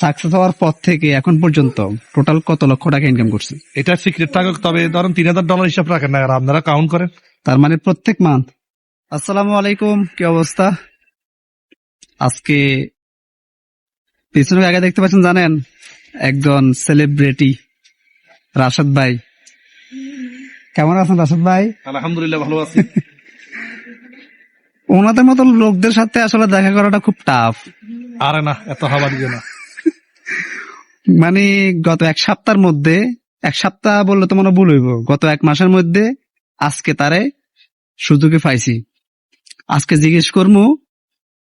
Success হওয়ার পর থেকে এখন পর্যন্ত টোটাল কত লক্ষ টাকা ইনকাম করছে? এটা সিক্রেট থাকুক তবে ধরেন তিন হাজার ডলার হিসাব রাখেন না আর আপনারা কাউন্ট করেন। তার মানে প্রত্যেক মান্থ আসসালামু আলাইকুম কি অবস্থা? আজকে পিছনে আগে দেখতে পাচ্ছেন জানেন একজন সেলিব্রিটি রাশাদ ভাই। কেমন আছেন রাশাদ ভাই? আলহামদুলিল্লাহ ভালো আছি। ওনাদের মতো লোকদের সাথে আসলে দেখা করাটা খুব টাফ আরে না এত হাওয়া দিও না। মানে গত এক সপ্তাহের মধ্যে, এক সপ্তাহ বললে তো মনে ভুল হইব। গত এক মাসের মধ্যে আজকে তারে সুযোগে পাইছি। আজকে জিজ্ঞেস করব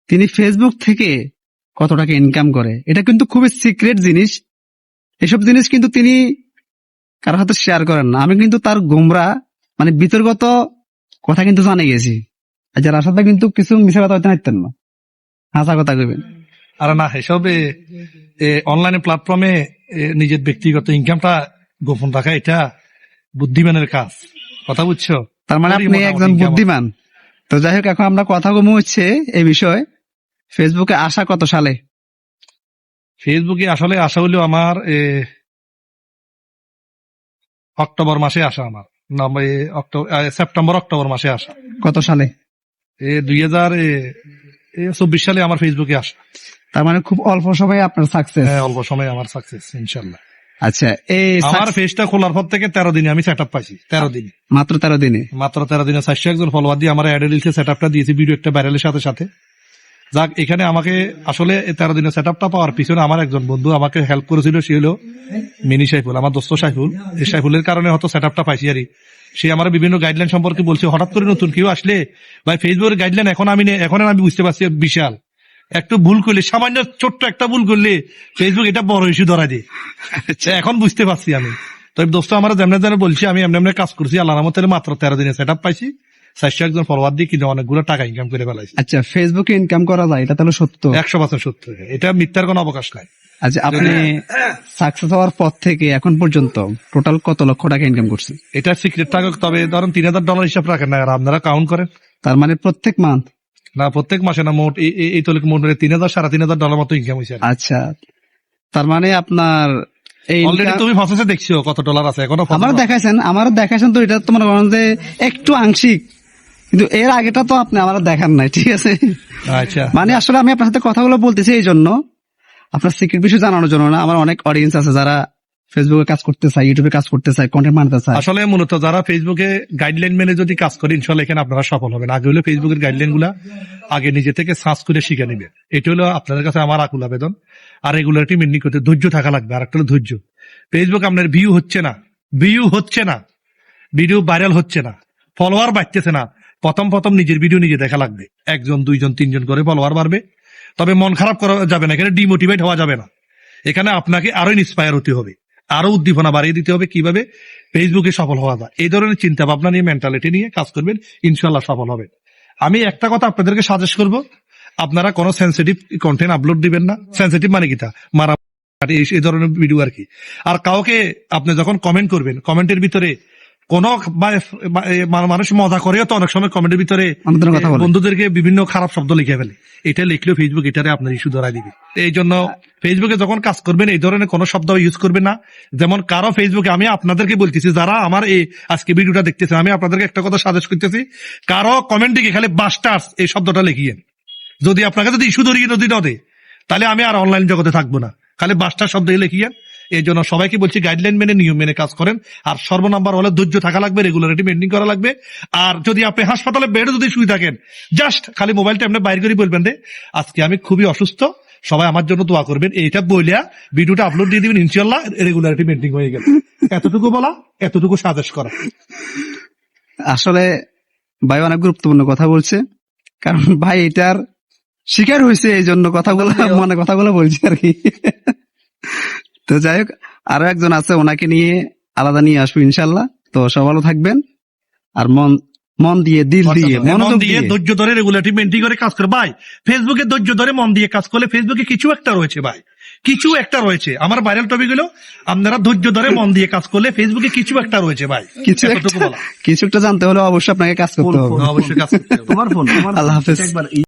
তিনি ফেসবুক থেকে কত টাকা ইনকাম করে? এটা কিন্তু খুবই সিক্রেট জিনিস। এসব জিনিস কিন্তু তিনি কারোর হাতে শেয়ার করেন না। আমি কিন্তু তার গোমরা মানে বিতর্গত কথা কিন্তু জানে গেছি। আর যারা ভাই কিন্তু কিছু মিশা কথা হইতে না। হাসা কথা কইবেন। আরে না এসব অনলাইন প্ল্যাটফর্মে নিজের ব্যক্তিগত ইনকামটা গোপন রাখা এটা বুদ্ধিমানের কাজ। কথা বুঝছ? তার মানে আপনি একজন বুদ্ধিমান। তো যাই হোক এখন আমরা কথা কমু হচ্ছে এই বিষয়ে। ফেসবুকে আসা কত সালে? ফেসবুকে আসলে আসা হলো আমার এ, অক্টোবর মাসে আসা আমার। অক্টোবর সেপ্টেম্বর অক্টোবর মাসে আসা কত সালে? এ দুই হাজার চব্বিশ সালে আমার ফেসবুকে আসা। তার মানে খুব অল্প সময়ে আপনার সাকসেস হ্যাঁ, অল্প সময় আমার সাকসেস ইনশাল্লাহ। আচ্ছা এই আমার পেজটা খোলার পর থেকে তেরো দিনে আমি সেট আপ পাইছি তেরো দিনে। মাত্র তেরো দিনে? মাত্র তেরো দিনে চারশো একজন ফলোয়ার দিয়ে আমার অ্যাড রিলসে সেট আপটা দিয়েছি ভিডিও একটা ভাইরালের সাথে সাথে। যাক এখানে আমাকে আসলে তেরো দিনে সেট আপটা পাওয়ার পিছনে আমার একজন বন্ধু আমাকে হেল্প করেছিল সে হলো মিনি সাইফুল আমার দোস্ত সাইফুল। এই সাইফুলের কারণে হয়তো সেট আপটা পাইছি আরই সে আমার বিভিন্ন গাইডলাইন সম্পর্কে বলছে হঠাৎ করে নতুন কেউ আসলে ভাই ফেসবুকের গাইডলাইন এখন আমি এখন আমি বুঝতে পারছি বিশাল। একটু ভুল করলে সামান্য ছোট্ট একটা ভুল করলে ফেসবুক এটা বড় ইস্যু ধরা দিয়ে। এখন বুঝতে পারছি আমি। তবে দোস্ত আমার যেমন যেন বলছি আমি এমনি এমনি কাজ করছি আল্লাহ রহমতের মাত্র তেরো দিনে সেট পাইছি। চারশো একজন ফলোয়ার দিয়ে কিন্তু অনেকগুলো টাকা ইনকাম করে ফেলাইছি। আচ্ছা ফেসবুকে ইনকাম করা যায় এটা তাহলে সত্য? একশো পার্সেন্ট সত্য এটা মিথ্যার কোনো অবকাশ নাই। আচ্ছা আপনি সাকসেস হওয়ার পর থেকে এখন পর্যন্ত টোটাল কত লক্ষ টাকা ইনকাম করছে এটা সিক্রেট থাকুক তবে ধরেন তিন হাজার ডলার হিসাব রাখেন না আর আপনারা কাউন্ট করেন। তার মানে প্রত্যেক মান্থ না প্রত্যেক মাসে না মোট এই- এই মোট তিন হাজার সাড়ে তিন হাজার ডলার মতো ইনকাম হয়েছে আচ্ছা। তার মানে আপনার এই অলরেডি তুমি প্রসেসে দেখছ কত ডলার আছে এখনও আছে। দেখাইছেন আমারও দেখাইছেন তো এটা তো মনে যে একটু আংশিক। কিন্তু এর আগেটা তো আপনি আমার দেখান নাই ঠিক আছে? আচ্ছা। মানে আসলে আমি আপনার সাথে কথাগুলো বলতেছি এই জন্য। আপনার সিক্রেট বিষয় জানানোর জন্য না আমার অনেক অডিয়েন্স আছে যারা ফেসবুকে কাজ করতে চাই ইউটিউবে কাজ করতে চাই কন্টেন্ট বানাতে চায় আসলে মূলত যারা ফেসবুকে গাইডলাইন মেনে যদি কাজ করে ইনশাল্লাহ এখানে আপনারা সফল হবেন। আগে হলো ফেসবুকের গাইডলাইনগুলা আগে নিজে থেকে সার্চ করে শিখে নিবে। এটা হলো আপনাদের কাছে আমার আকুল আবেদন। আর রেগুলারিটি মেনলি করতে ধৈর্য থাকা লাগবে আর একটা হলো ধৈর্য। ফেসবুক আপনার ভিউ হচ্ছে না ভিউ হচ্ছে না ভিডিও ভাইরাল হচ্ছে না ফলোয়ার বাড়তেছে না। প্রথম প্রথম নিজের ভিডিও নিজে দেখা লাগবে। একজন, দুইজন, তিনজন করে ফলোয়ার বাড়বে। তবে মন খারাপ করা যাবে না, এখানে ডিমোটিভেট হওয়া যাবে না। এখানে আপনাকে আরও ইন্সপায়ার হতে হবে। আরও উদ্দীপনা বাড়িয়ে দিতে হবে কীভাবে? ফেসবুকে সফল হওয়া যায়। এই ধরনের চিন্তা ভাবনা নিয়ে মেন্টালিটি নিয়ে কাজ করবেন ইনশাল্লাহ সফল হবে আমি একটা কথা আপনাদেরকে সাজেস্ট করব। আপনারা কোনো সেন্সিটিভ কন্টেন্ট আপলোড দিবেন না। সেন্সিটিভ মানে কি তা? মারা এই- এই ধরনের ভিডিও আর কি। আর কাউকে আপনি যখন কমেন্ট করবেন কমেন্টের ভিতরে কোন মানুষ মজা করেও তো অনেক সময় কমেন্টের ভিতরে বন্ধুদেরকে বিভিন্ন খারাপ শব্দ লিখে ফেলে। এটা লিখলেও ফেসবুক এটারে আপনার ইস্যু ধরা দিবে। এই জন্য ফেসবুকে যখন কাজ করবেন এই ধরনের কোনো শব্দ ইউজ করবেন না। যেমন কারও ফেসবুকে আমি আপনাদেরকে বলতেছি যারা আমার এই আজকে ভিডিওটা দেখতেছেন আমি আপনাদেরকে একটা কথা সাজেস্ট করতেছি। কারও কমেন্ট দিকে খালি বাস্টার্স এই শব্দটা লিখিয়েন। যদি আপনাকে যদি ইস্যু ধরিয়ে যদি না দেয় তাহলে আমি আর অনলাইন জগতে থাকব না। খালি বাস্টার শব্দ লিখিয়েন। এই জন্য সবাইকে বলছি গাইডলাইন মেনে নিয়ম মেনে কাজ করেন। আর সর্বনাম্বার হলে ধৈর্য থাকা লাগবে রেগুলারিটি মেনটেন করা লাগবে। আর যদি আপনি হাসপাতালে বেডে যদি শুয়ে থাকেন জাস্ট খালি মোবাইলটা আপনি বাইর করে বলবেন রে আজকে আমি খুবই অসুস্থ সবাই আমার জন্য দোয়া করবেন। এইটা বইলিয়া ভিডিওটা আপলোড দিয়ে দিবেন ইনশাল্লাহ রেগুলারিটি মেনটেন হয়ে গেল। এতটুকু বলা এতটুকু সাজেস্ট করা। আসলে ভাই অনেক গুরুত্বপূর্ণ কথা বলছে কারণ ভাই এটার শিকার হয়েছে এই জন্য কথাগুলো মানে কথাগুলো বলছি আর কি। তো যাই হোক আরও একজন আছে ওনাকে নিয়ে আলাদা নিয়ে আসব ইনশাল্লাহ। তো সব ভালো থাকবেন। আর মন মন দিয়ে দিল দিয়ে মন মনোযোগ দিয়ে ধৈর্য ধরে রেগুলারিটি মেনটেন করে কাজ করে। ভাই ফেসবুকে ধৈর্য ধরে মন দিয়ে কাজ করলে ফেসবুকে কিছু একটা রয়েছে ভাই। কিছু একটা রয়েছে। আমার ভাইরাল টপিক হলো আপনারা ধৈর্য ধরে মন দিয়ে কাজ করলে ফেসবুকে কিছু একটা রয়েছে ভাই। কিছু একটা কিছু একটা জানতে হলে অবশ্যই আপনাকে কাজ করতে হবে। অবশ্যই কাজ করতে হবে। তোমার ফোন আল্লাহ হাফেজ।